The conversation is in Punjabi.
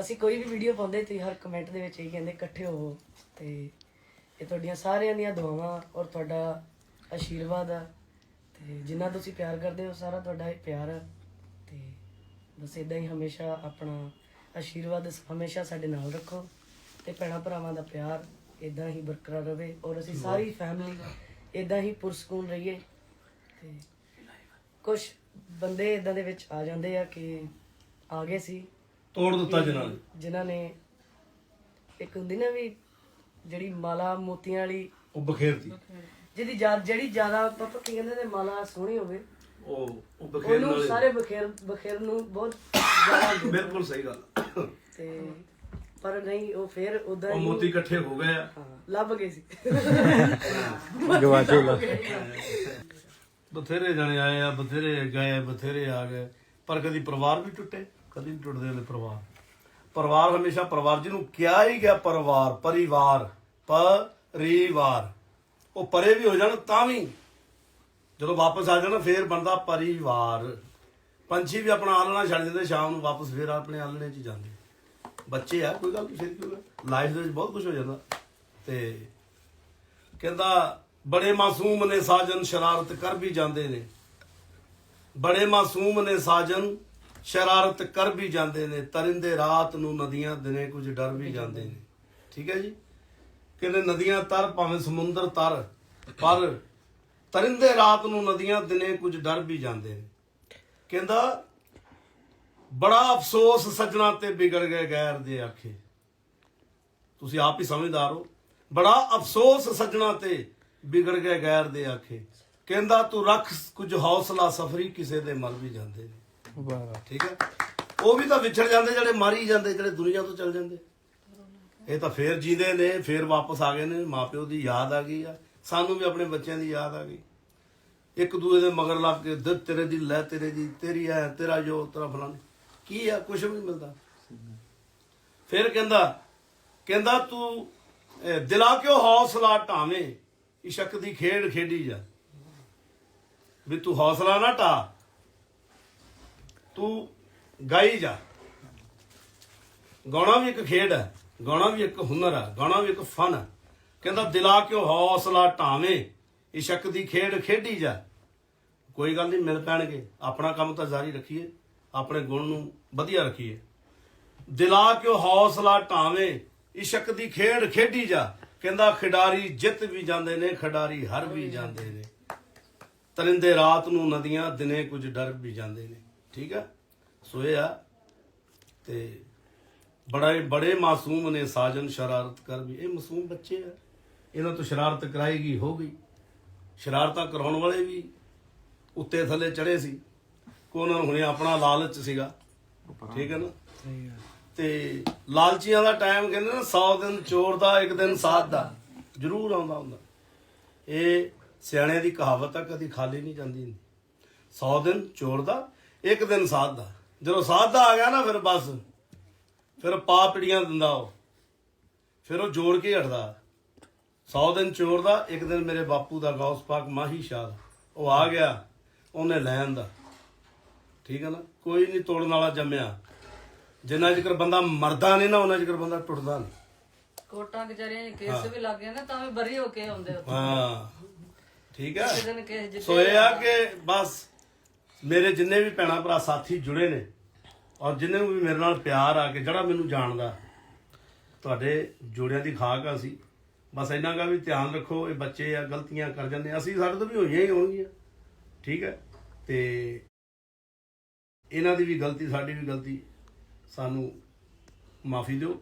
ਅਸੀਂ ਕੋਈ ਵੀ ਵੀਡੀਓ ਪਾਉਂਦੇ, ਤੁਸੀਂ ਹਰ ਕਮੈਂਟ ਦੇ ਵਿੱਚ ਇਹ ਕਹਿੰਦੇ, ਇਕੱਠੇ ਹੋਵੋ ਤੇ ਇਹ ਤੁਹਾਡੀਆਂ ਸਾਰਿਆਂ ਦੀਆਂ ਦੁਆਵਾਂ ਔਰ ਤੁਹਾਡਾ ਆਸ਼ੀਰਵਾਦ ਆ ਤੇ ਜਿੰਨਾ ਤੁਸੀਂ ਪਿਆਰ ਕਰਦੇ ਹੋ, ਸਾਰਾ ਤੁਹਾਡਾ ਇਹ ਪਿਆਰ ਆ ਤੇ ਬਸ ਇਦਾਂ ਹੀ ਹਮੇਸ਼ਾ ਆਪਣਾ ਆਸ਼ੀਰਵਾਦ ਹਮੇਸ਼ਾ ਸਾਡੇ ਨਾਲ ਰੱਖੋ ਤੇ ਭੈਣਾਂ ਭਰਾਵਾਂ ਦਾ ਪਿਆਰ ਇਦਾਂ ਹੀ ਬਰਕਰਾਰ ਰਵੇ ਔਰ ਅਸੀਂ ਸਾਰੀ ਫੈਮਿਲੀ ਇਦਾਂ ਹੀ ਪੁਰਸਕੂਨ ਰਹੀਏ ਤੇ ਕੁਝ ਬੰਦੇ ਇਦਾਂ ਦੇ ਵਿੱਚ ਆ ਜਾਂਦੇ ਆ ਕਿ ਆ ਗਏ ਸੀ ਤੋੜ ਦਿੱਤਾ ਜਿਨ੍ਹਾਂ ਨੇ। ਜਿਨ੍ਹਾਂ ਨੇ ਇੱਕ ਹੁੰਦੀ ਨਾ ਵੀ ਜਿਹੜੀ ਮਾਲਾ ਮੋਤੀਆਂ ਵਾਲੀ ਉਹ ਬਖੇਰਤੀ। ਜਿਹਦੀ ਜ਼ਿਆ- ਜਿਹੜੀ ਜ਼ਿਆਦਾ ਪਾਪਾ ਕੀ ਕਹਿੰਦੇ ਨੇ ਮਾਲਾ ਸੋਹਣੀ ਹੋਵੇ ਉਹ ਉਹ ਬਖੇਰਨ ਉਹਨੂੰ ਵਾਲੇ। ਸਾਰੇ ਬਖੇਰ ਬਖੇਰ ਨੂੰ ਬਹੁਤ ਜ਼ਿਆਦਾ ਹੁੰਦੇ। ਬਿਲਕੁਲ ਸਹੀ ਗੱਲ ਤੇ ਪਰ ਨਹੀਂ ਉਹ ਫਿਰ ਉਦਾਂ ਉਹ ਹੀ ਮੋਤੀ ਇਕੱਠੇ ਹੋ ਗਏ ਆ। ਹਾਂ, ਲੱਭ ਗਏ ਸੀ। ਗਵਾਚੇਗਾ ਬਥੇਰੇ ਜਣੇ ਆਏ ਆ ਬਥੇਰੇ ਗਏ ਬਥੇਰੇ ਆ ਗਏ ਪਰ ਕਦੀ ਪਰਿਵਾਰ ਵੀ ਟੁੱਟੇ। ਕਦੀ ਨਹੀਂ ਟੁੱਟਦੇ ਨੇ ਪਰਿਵਾਰ। ਪਰਿਵਾਰ ਹਮੇਸ਼ਾ ਪਰਿਵਾਰ, ਜਿਹਨੂੰ ਕਿਹਾ ਹੀ ਗਿਆ ਪਰਿਵਾਰ ਪਰਿਵਾਰ ਪਰਿਵਾਰ। ਉਹ ਪਰੇ ਵੀ ਹੋ ਜਾਣ, ਤਾਂ ਵੀ। ਜਦੋਂ ਵਾਪਸ ਆ ਜਾਣਾ, ਫੇਰ ਬਣਦਾ ਪਰਿਵਾਰ। ਪੰਛੀ ਵੀ ਆਪਣਾ ਆਲਣਾ ਛੱਡ ਦਿੰਦੇ, ਸ਼ਾਮ ਨੂੰ ਵਾਪਸ ਫੇਰ ਆਪਣੇ ਆਲਣੇ 'ਚ ਜਾਂਦੇ। ਬੱਚੇ ਆ, ਕੋਈ ਗੱਲ ਨਹੀਂ ਫਿਰ ਕਿਉਂ ਲਾਈਫ ਦੇ ਵਿੱਚ ਬਹੁਤ ਕੁਝ ਹੋ ਜਾਂਦਾ। ਤੇ ਕਹਿੰਦਾ, ਬੜੇ ਮਾਸੂਮ ਨੇ ਸਾਜਨ, ਸ਼ਰਾਰਤ ਕਰ ਵੀ ਜਾਂਦੇ ਨੇ। ਬੜੇ ਮਾਸੂਮ ਨੇ ਸਾਜਨ ਸ਼ਰਾਰਤ ਕਰ ਵੀ ਜਾਂਦੇ ਨੇ, ਤਰਿੰਦੇ ਰਾਤ ਨੂੰ ਨਦੀਆਂ ਦਿਨੇ ਕੁਝ ਡਰ ਵੀ ਜਾਂਦੇ ਨੇ। ਠੀਕ ਹੈ ਜੀ? ਕਹਿੰਦੇ ਨਦੀਆਂ ਤਰ ਭਾਵੇਂ ਸਮੁੰਦਰ ਤਰ, ਪਰ ਤਰਿੰਦੇ ਰਾਤ ਨੂੰ ਨਦੀਆਂ ਦਿਨੇ ਕੁਝ ਡਰ ਵੀ ਜਾਂਦੇ ਨੇ। ਕਹਿੰਦਾ, ਬੜਾ ਅਫਸੋਸ ਸੱਜਣਾ ਤੇ ਵਿਗੜ ਗਏ ਗੈਰ ਦੇ ਆਖੇ। ਤੁਸੀਂ ਆਪ ਹੀ ਸਮਝਦਾਰ ਹੋ। ਬੜਾ ਅਫਸੋਸ ਸੱਜਣਾ ਤੇ ਵਿਗੜ ਗਏ ਗੈਰ ਦੇ ਆਖੇ। ਕਹਿੰਦਾ, ਤੂੰ ਰੱਖ ਕੁਝ ਹੌਸਲਾ ਸਫਰੀ ਕਿਸੇ ਦੇ ਮਰ ਵੀ ਜਾਂਦੇ ਨੇ। ਵਾਹ ਠੀਕ ਹੈ? ਉਹ ਵੀ ਤਾਂ ਵਿਛੜ ਜਾਂਦੇ ਜਿਹੜੇ ਮਾਰੀ ਜਾਂਦੇ, ਜਿਹੜੇ ਦੁਨੀਆ ਤੋਂ ਚੱਲ ਜਾਂਦੇ। ਇਹ ਤਾਂ ਫੇਰ ਜੀਂਦੇ ਨੇ, ਫੇਰ ਵਾਪਸ ਆ ਗਏ ਨੇ, ਮਾਪਿਓ ਦੀ ਯਾਦ ਆ ਗਈ ਆ। ਸਾਨੂੰ ਵੀ ਆਪਣੇ ਬੱਚਿਆਂ ਦੀ ਯਾਦ ਆ ਗਈ। ਇੱਕ ਦੂਜੇ ਦੇ ਮਗਰ ਲੱਗ ਕੇ ਦਿੱਤ ਤੇਰੇ ਦੀ ਲੈ, ਤੇਰੇ ਦੀ, ਤੇਰੀ ਐ, ਤੇਰਾ ਜੋ ਤੇਰਾ ਫਲਾਣ। ਕੀ ਆ? ਕੁਝ ਵੀ ਨਹੀਂ ਮਿਲਦਾ। ਫਿਰ ਕਹਿੰਦਾ ਕਹਿੰਦਾ, ਤੂੰ, ਇਹ ਦਿਲਾ ਕਿਉਂ ਹੌਸਲਾ ਢਾਵੇਂ ਇਸ਼ਕ ਦੀ ਖੇਡ ਖੇਡੀ ਜਾ। ਵੀ ਤੂੰ ਹੌਸਲਾ ਨਾ ਢਾ ਤੂੰ ਗਾਈ ਜਾ। ਗਾਉਣਾ ਵੀ ਇੱਕ ਖੇਡ ਹੈ, ਗਾਉਣਾ ਵੀ ਇੱਕ ਹੁਨਰ ਹੈ, ਗਾਉਣਾ ਵੀ ਇੱਕ ਫਨ ਹੈ। ਕਹਿੰਦਾ, ਦਿਲਾ ਕਿਉਂ ਹੌਸਲਾ ਢਾਵੇਂ? ਇਸ਼ਕ ਦੀ ਖੇਡ ਖੇਡੀ ਜਾ। ਕੋਈ ਗੱਲ ਨਹੀਂ, ਮਿਲ ਪੈਣਗੇ। ਆਪਣਾ ਕੰਮ ਤਾਂ ਜਾਰੀ ਰੱਖੀਏ। ਆਪਣੇ ਗੁਣ ਨੂੰ ਵਧੀਆ ਰੱਖੀਏ। ਦਿਲਾ ਕਿਉਂ ਹੌਸਲਾ ਢਾਵੇਂ? ਇਸ਼ਕ ਦੀ ਖੇਡ ਖੇਡੀ ਜਾ। ਕਹਿੰਦਾ, ਖਿਡਾਰੀ ਜਿੱਤ ਵੀ ਜਾਂਦੇ ਨੇ, ਖਿਡਾਰੀ ਹਰ ਵੀ ਜਾਂਦੇ ਨੇ। ਤਰਿੰਦੇ ਰਾਤ ਨੂੰ ਨਦੀਆਂ, ਦਿਨੇ ਕੁਝ ਡਰ ਵੀ ਜਾਂਦੇ ਨੇ। ਠੀਕ ਹੈ ਸੋ ਇਹ ਆ ਤੇ ਬੜੇ ਬੜੇ ਮਾਸੂਮ ਨੇ ਸਾਜਨ ਸ਼ਰਾਰਤ ਕਰ ਵੀ। ਇਹ ਮਾਸੂਮ ਬੱਚੇ ਆ। ਇਹਨਾਂ ਤੋਂ ਸ਼ਰਾਰਤ ਕਰਾਏਗੀ ਹੋ ਗਈ। ਸ਼ਰਾਰਤਾਂ ਕਰਾਉਣ ਵਾਲੇ ਵੀ ਉੱਤੇ ਥੱਲੇ ਚੜੇ ਸੀ। ਕੋ ਉਹਨਾਂ ਨੂੰ ਹੁਣੇ ਆਪਣਾ ਲਾਲਚ ਸੀਗਾ। ਠੀਕ ਹੈ ਨਾ? ਤੇ ਲਾਲਚੀਆਂ ਦਾ ਟਾਈਮ ਕਹਿੰਦੇ ਨਾ 100 ਦਿਨ ਚੋਰ ਦਾ ਇੱਕ ਦਿਨ ਸਾਧ ਦਾ। ਜ਼ਰੂਰ ਆਉਂਦਾ ਹੁੰਦਾ। ਇਹ ਸਿਆਣਿਆਂ ਦੀ ਕਹਾਵਤ ਆ ਕਦੀ ਖਾਲੀ ਨਹੀਂ ਜਾਂਦੀ 100 ਦਿਨ ਚੋਰ ਦਾ ਇੱਕ ਦਿਨ ਸਾਧ ਦਾ ਜਦੋਂ ਸਾਧ ਦਾ ਆ ਗਿਆ ਨਾ ਫਿਰ ਬਸ ਫਿਰ ਪਾ ਪਿੜੀਆਂ ਦਿੰਦਾ ਉਹ। ਫਿਰ ਉਹ ਜੋੜ ਕੇ ਹਟਦਾ। 100 ਦਿਨ ਚੋਰ ਦਾ ਇੱਕ ਦਿਨ ਮੇਰੇ ਬਾਪੂ ਦਾ ਗੌਸ ਪਾਕ ਮਾਹੀ ਸ਼ਾਹ ਦਾ। ਉਹ ਆ ਗਿਆ ਉਹਨੇ ਲੈਣ ਦਾ। ਠੀਕ ਹੈ ਨਾ? ਕੋਈ ਨਹੀਂ ਤੋੜਨ ਵਾਲਾ ਜੰਮਿਆ। ਜਿੰਨਾ ਚਿਰ ਬੰਦਾ ਮਰਦਾ ਨਹੀਂ ਨਾ ਉਹਨਾਂ ਚਿਰ ਬੰਦਾ ਟੁੱਟਦਾ ਨਹੀਂ। ਕੋਟਾਂ ਕਚਰੀਆਂ ਚ ਕੇਸ ਵੀ ਲੱਗ ਗਏ ਨਾ ਤਾਂ ਵੀ ਬਰੀ ਹੋ ਕੇ ਆਉਂਦੇ ਉੱਥੇ। ਹਾਂ। ਠੀਕ ਹੈ? ਸੋ ਇਹ ਆ ਕਿ ਬਸ ਮੇਰੇ ਜਿੰਨੇ ਵੀ ਭੈਣਾ ਭਰਾ ਸਾਥੀ ਜੁੜੇ ਨੇ ਔਰ ਜਿੰਨੇ ਨੂੰ ਵੀ ਮੇਰੇ ਨਾਲ ਪਿਆਰ ਆ ਕੇ ਜਿਹੜਾ ਮੈਨੂੰ ਜਾਣਦਾ, ਤੁਹਾਡੇ ਜੋੜਿਆਂ ਦੀ ਖਾਕ ਆ ਸੀ ਬਸ ਇੰਨਾ ਕਾ ਵੀ ਧਿਆਨ ਰੱਖੋ, ਇਹ ਬੱਚੇ ਆ, ਗਲਤੀਆਂ ਕਰ ਜਾਂਦੇ ਅਸੀਂ ਸਾਡੇ ਤੋਂ ਵੀ ਹੋਈਆਂ ਹੀ ਹੋਣਗੀਆਂ, ਠੀਕ ਹੈ? ਤੇ ਇਹਨਾਂ ਦੀ ਵੀ ਗਲਤੀ, ਸਾਡੀ ਵੀ ਗਲਤੀ ਸਾਨੂੰ ਮਾਫੀ ਦਿਓ।